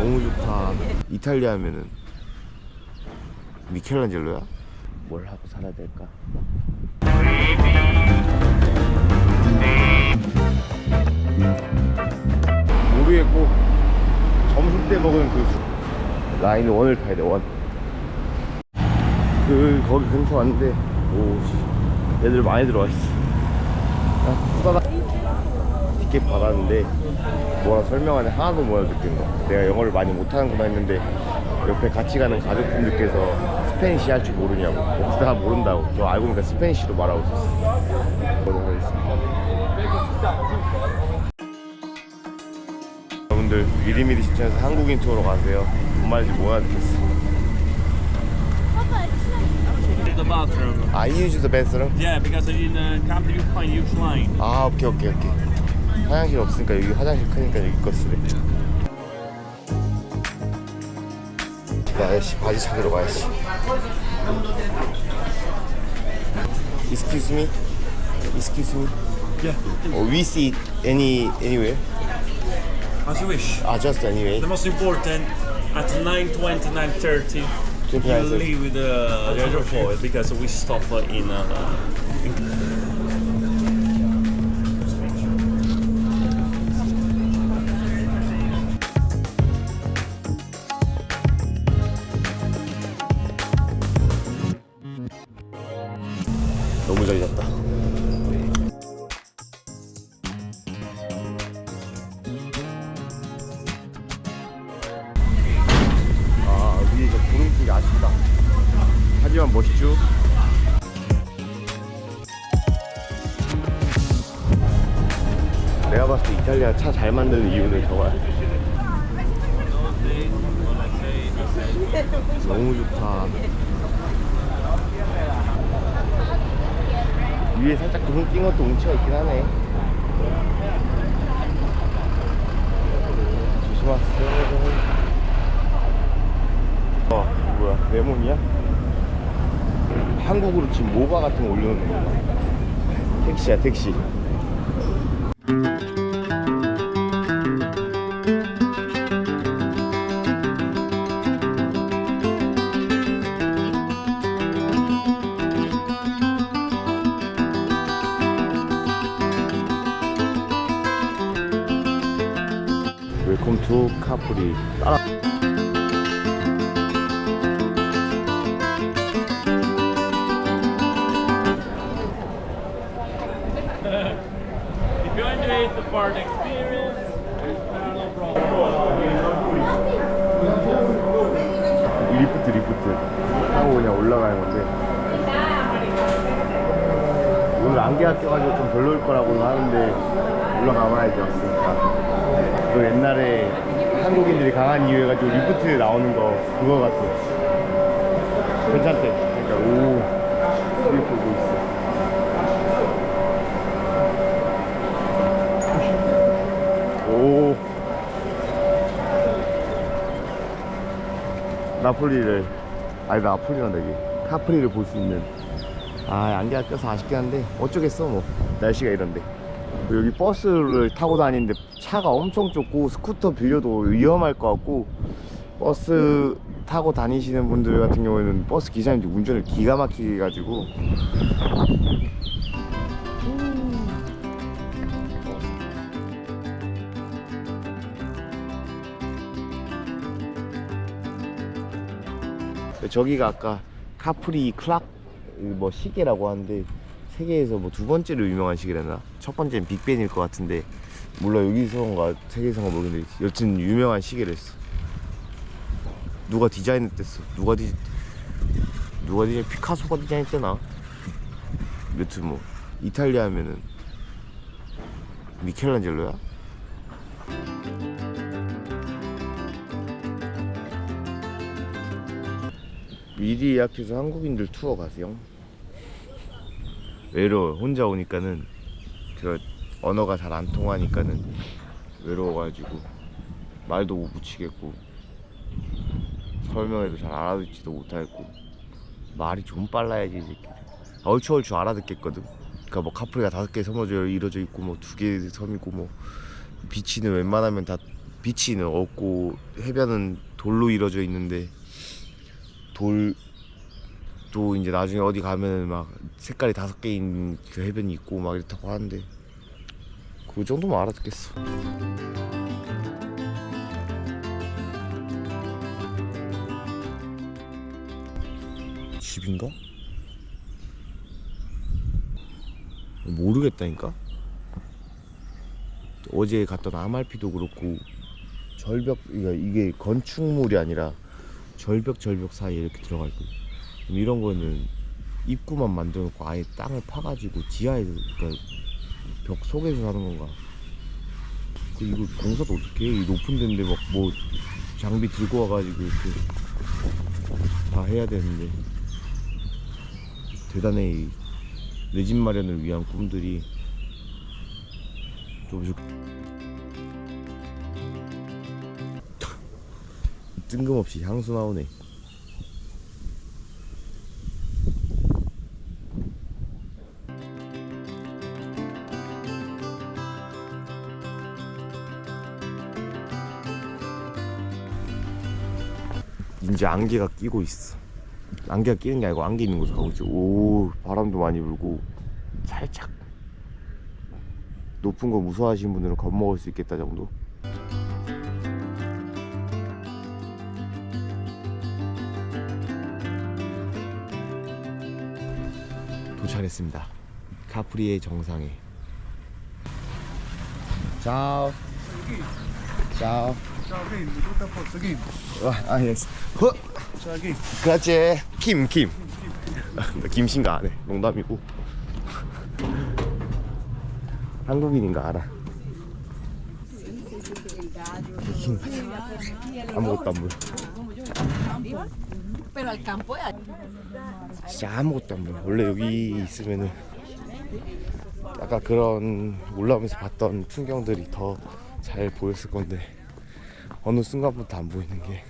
너무 좋다. 이탈리아 하면은 미켈란젤로야? 뭘 하고 살아야 될까? 모르겠고 점심 때 먹은 그 수- 라인 원을 타야 돼 원. 그 거기 근처 왔는데 오 씨, 애들 많이 들어와 있어. 아, 후다닥 티켓 받았는데 뭐라 설명하는데 하나도 못 알아듣겠는 거야. 내가 영어를 많이 못하는구나 했는데 옆에 같이 가는 가족분들께서 스페니시 할 줄 모르냐고. 다 모른다고. 저 알고 보니까 스페니시로 말하고 있었어. 보도록 하겠습니다. 여러분들 미리미리 시청해서 한국인 투어로 가세요. 뭔 말인지 못 알아듣겠어. the bathroom. I use the bathroom. Yeah, because in uh, country you find huge line. 아 오케이 오케이 오케이 화장실 없으니까 여기 화장실 크니까 여기 거 쓰래 야씨 바지 찾으러 가야지 Excuse me Excuse me Yeah, oh, We see any anywhere as you wish. Ah just anyway The most important at 9:20, 9:30. You 29:30. leave with the the airport because we stop uh, in. Uh, in 내가 봤을 때 이탈리아 차 잘 만드는 이유는 저거야 너무 좋다 위에 살짝 구름 낀 것도 운치가 있긴 하네. 조심하세요. 어, 뭐야, 레몬이야? 한국으로 지금 모바 같은 거 올려놓는 건가? 택시야, 택시. 웰컴 투 카프리. 따라. Part experience. 리프트, 리프트. 하고 그냥 올라가는 건데. 오늘 안개가 껴가지고 좀 별로일 거라고는 하는데 올라가봐야지 왔으니까. 그 옛날에 한국인들이 강한 이유 해가지고 리프트 나오는 거 그거 같아. 괜찮대. 그러니까 오 뒤에 보고 있어. 오 나폴리를 아니 나폴리란 여기. 카프리를 볼 수 있는. 아 안개가 껴서 아쉽긴 한데 어쩌겠어 뭐. 날씨가 이런데. 그리고 여기 버스를 타고 다니는데 차가 엄청 좁고 스쿠터 빌려도 위험할 것 같고 버스 타고 다니시는 분들 같은 경우에는 버스 기사님들 운전을 기가 막히게 해가지고 저기가 아까 카프리 클락 뭐 시계라고 하는데 세계에서 뭐 두 번째로 유명한 시계라나? 첫 번째는 빅벤일 것 같은데 몰라 여기서인가 세계에서인가 모르겠는데 여튼 유명한 시계를 했어. 누가 디자인했댔어? 누가 디 누가 디자인 피카소가 디자인했대나? 여튼 뭐 이탈리아 하면은 미켈란젤로야? 미리 예약해서 한국인들 투어 가세요. 외로워. 혼자 오니까는 제가 언어가 잘 안 통하니까는 외로워가지고 말도 못 붙이겠고 설명해도 잘 알아듣지도 못하겠고 말이 좀 빨라야지 이 새끼들. 아, 얼추 얼추 알아듣겠거든. 그러니까 뭐 카프리가 다섯 개 섬어져 이루어져 있고 뭐 두 개 섬이고 뭐 비치는 웬만하면 다 비치는 없고 해변은 돌로 이루어져 있는데 돌 또 이제 나중에 어디 가면은 막 색깔이 다섯 개인 그 해변이 있고 막 이렇다고 하는데 그 정도만 알아듣겠어. 집인가? 모르겠다니까. 어제 갔던 아말피도 그렇고 절벽 그러니까 이게 건축물이 아니라 절벽 절벽 사이에 이렇게 들어가 있고 이런 거는 입구만 만들어 놓고 아예 땅을 파가지고 지하에서 그러니까 벽 속에서 사는 건가? 그 이거 공사도 어떻게 해? 이 높은 데인데 막 뭐 장비 들고 와가지고 이렇게 다 해야 되는데. 대단해 내 집 마련을 위한 꿈들이. 조금 뜬금없이 향수 나오네. 이제 안개가 끼고 있어. 안개가 끼는 게 아니고 안개 있는 곳으로 가고 있지 오 바람도 많이 불고 살짝 높은 거 무서워하시는 분들은 겁먹을 수 있겠다 정도 도착했습니다. 카프리의 정상에. a posto, Kim. 아, 아 예스 허. 그렇지. 김김. 나 김씨인가 안 해. 농담이고 한국인인가 알아? 김. 아무것도 안 보여 진짜 아무것도 안 보여 원래 여기 있으면은 아까 그런 올라오면서 봤던 풍경들이 더 잘 보였을 건데 어느 순간부터 안 보이는 게.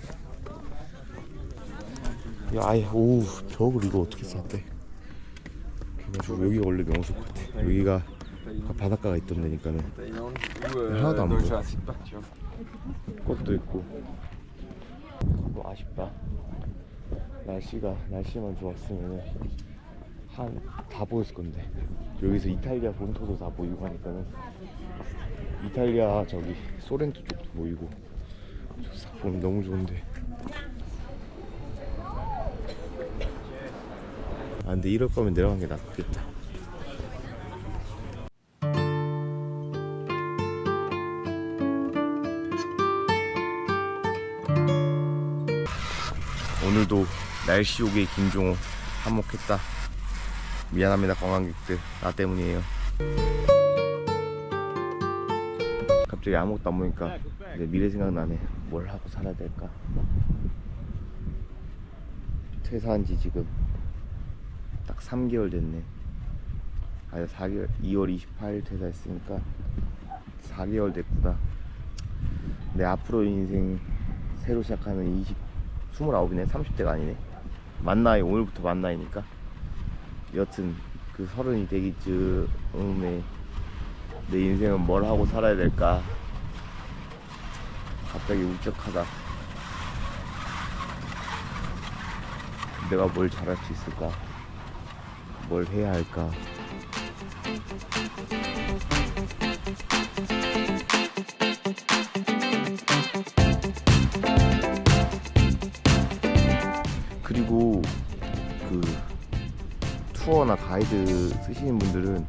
야, 아예 오 벽을 이거 어떻게 썼대? 그래가지고 여기가 원래 명소 같아 여기가 바닷가가 있던 데니까는. 하나도 안 보여. 꽃도 있고. 뭐 아쉽다 날씨가 날씨만 좋았으면은 한다 보였을 건데. 여기서 이탈리아 본토도 다 보이고 하니까는. 이탈리아 저기 소렌토 쪽도 보이고. 저싹 보면 너무 좋은데. 아 근데 이럴 거면 내려간 게 낫겠다. 오늘도 날씨 오게 김종호 한몫했다. 미안합니다 관광객들. 나 때문이에요. 갑자기 아무것도 안 보니까 이제 미래 생각나네. 뭘 하고 살아야 될까? 퇴사한 지 지금 딱 3개월 됐네. 아니 4개월 2월 28일 퇴사했으니까 4개월 됐구나. 내 앞으로 인생 새로 시작하는 20 29이네? 30대가 아니네 만 나이 오늘부터 만 나이니까. 여튼 그 서른이 되기 즈음에 내 인생은 뭘 하고 살아야 될까? 갑자기 울적하다. 내가 뭘 잘할 수 있을까? 뭘 해야 할까 투어나 가이드 쓰시는 분들은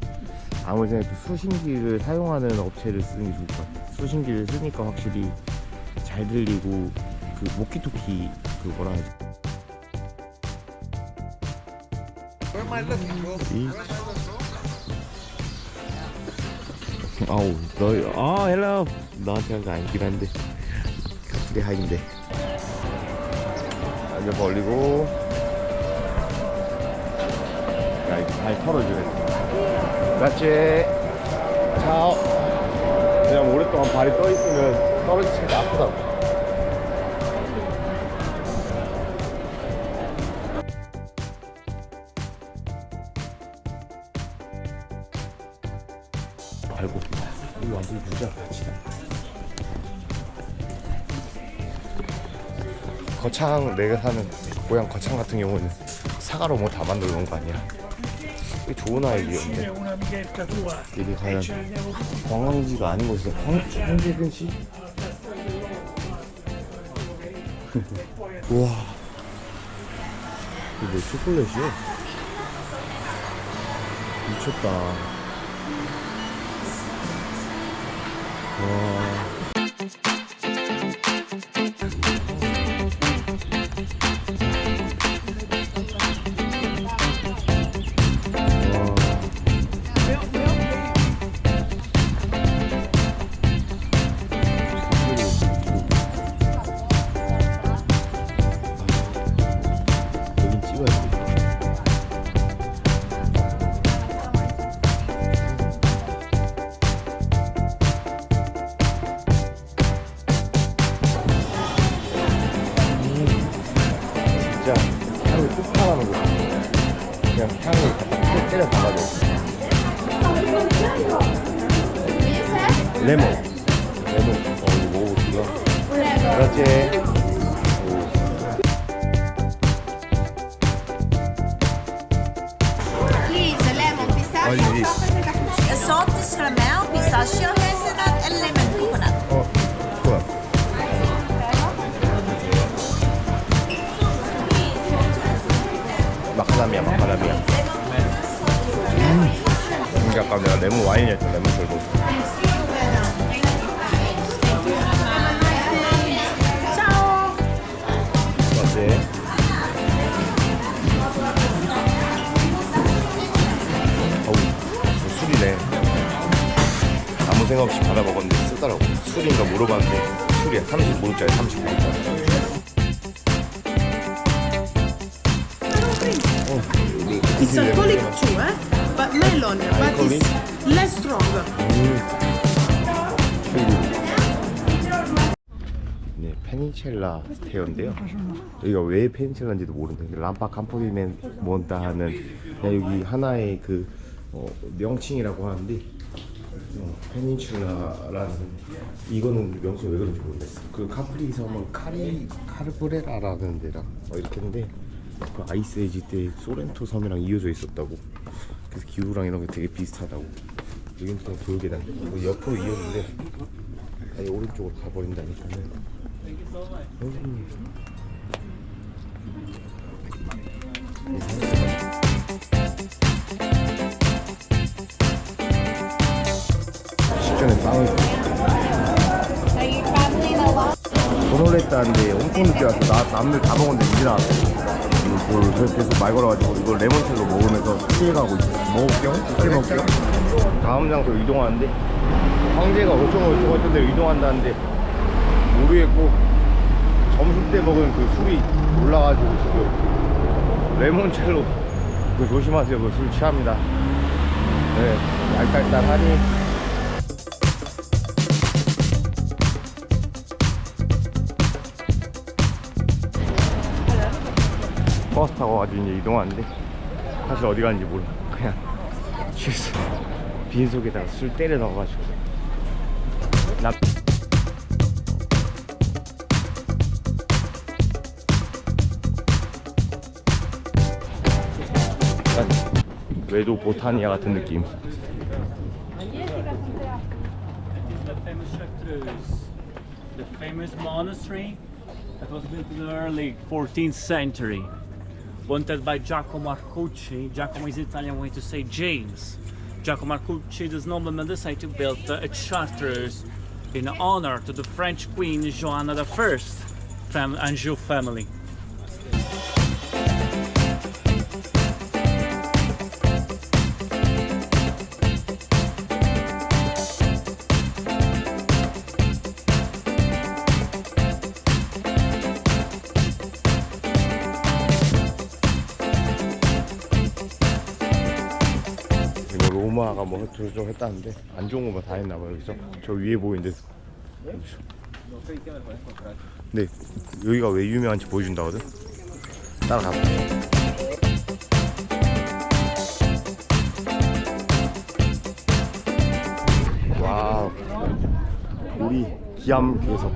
아무리 생각해도 수신기를 사용하는 업체를 쓰는 게 좋을 것 같아요. 수신기를 쓰니까 확실히 잘 들리고 그 모키토키 그 뭐라 하지? 이... 아우 너아 헬로 너한테 한 거 아니긴 한데 카프리 하인데 완전 벌리고 야 이거 발 털어주네 그렇지? 차오 그냥 오랫동안 발이 떠있으면 떨어지니까 아프다고. 발고 이거 완전 유자 같이 거창 내가 사는 고향 거창 같은 경우는 사과로 뭐 다 만들어 놓은 거 아니야? 이게 좋은 아이디어인데. 이게 과연 관광지가 아닌 곳에서 황, 황제근시? 우와 이거 뭐 초콜릿이야? 미쳤다 와 와. 때려 박아줘. 레몬. 레몬. 어, 이거 먹어볼게요. 그렇지. Please, lemon What is pistachio. this? Exotic caramel, pistachio, hazelnut, and lemon coconut. 어, 좋아. 마카다미아, 마카다미아. 음. 아까 내가 레몬 와인이었죠, 레몬. 아무 생각 없이 받아 먹었는데 쓰더라고. 술인가 물어봤는데 술이야. 35도짜리 35도짜리. It's alcoholic too, eh? But melon, but Alcoholic? it's less strong. 네, 페니첼라 스테어인데요. 여기가 왜 페니첼라인지도 모르는데 람파 campo리멘 몬타 하는 그냥 여기 하나의 그 어, 명칭이라고 하는데 어, 페니첼라라는 이거는 명칭이 왜 그런지 모르겠어. 그 카프리 섬은 카리 카르브레라라는 데랑 어, 이렇게 했는데 그 아이스 에이지 때 소렌토 섬이랑 이어져 있었다고. 그래서 기후랑 이런 게 되게 비슷하다고. 여기는 또 돌계단. 이거 옆으로 이었는데 아예 오른쪽으로 가버린다니까는. 음. 식전에 빵을 보놀레타인데 엄청 늦게 왔어 나 남들 다 먹었는데 이제 나왔어 그래서 계속 말 걸어가지고 이거 레몬첼로 먹으면서 피해가고 있어 먹을게요? 어떻게 먹을게요? 다음 장소 이동하는데? 황제가 어쩌고 저쩌고 했던 데로 이동한다는데 모르겠고 점심 때 먹은 그 술이 올라가지고 지금 레몬첼로 그거 조심하세요. 그 술 취합니다. 네 알딸딸하니 버스 타고 가지고 이제 이동하는데 사실 어디 가는지 몰라 그냥 취해서 빈속에다가 술 때려 넣어가지고 나 외도 보타니아 같은 느낌 the famous monastery that was built in the early 14th century, wanted by Giacomo Arcucci. Giacomo is Italian way to say James. Giacomo Arcucci, this nobleman, decided to build a chartreuse in honor to the French queen Joanna I from Anjou family. 뭐 어쩌고 했다는데 안 좋은 거만 다 했나 봐요 여기서. 저 위에 보이는데. 여기서. 네 여기가 왜 유명한지 보여준다거든? 따라가 볼게요 와우. 우리 기암 계속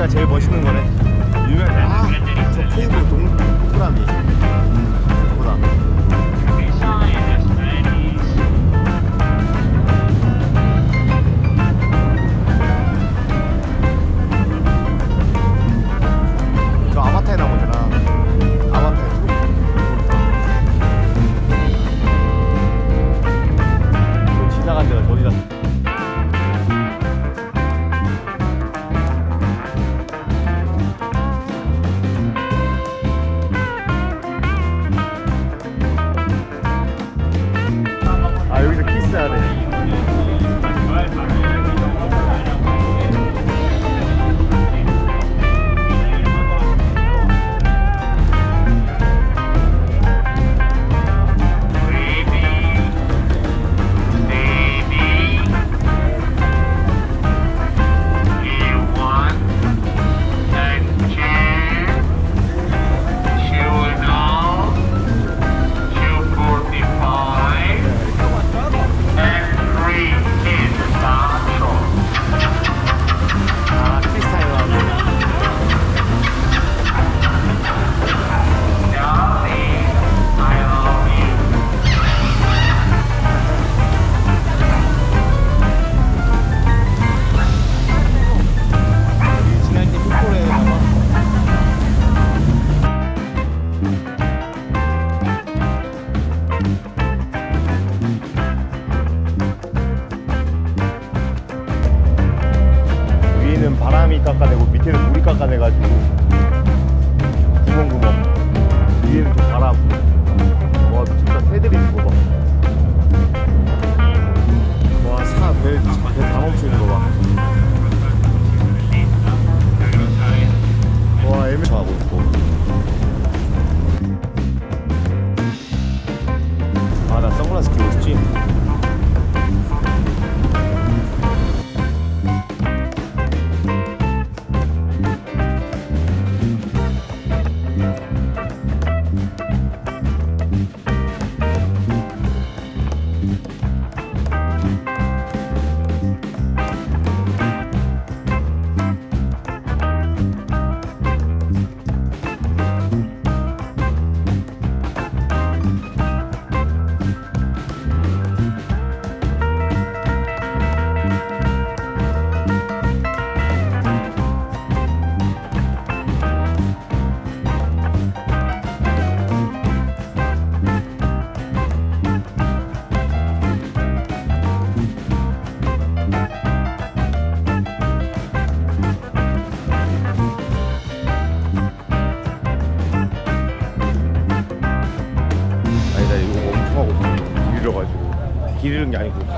저희가 제일 멋있는 거네. 유명한 아, 저 케이블 동 동그라미. 보다. 저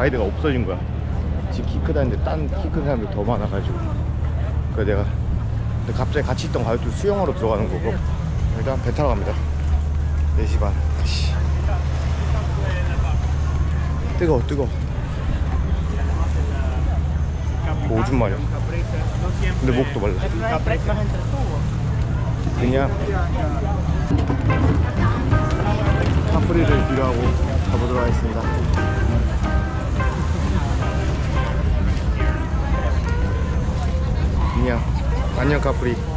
가이드가 없어진 거야. 지금 키 크다는데 딴 키 큰 사람들이 더 많아가지고. 그래서 내가 갑자기 같이 있던 가이드 수영하러 들어가는 거고. 일단 배 타러 갑니다. 4시 반. 아씨. 뜨거워 뜨거워. 뭐 오줌 마려. 근데 목도 말라. 그냥 카프리를 필요하고 가보도록 하겠습니다. 안녕 카프리.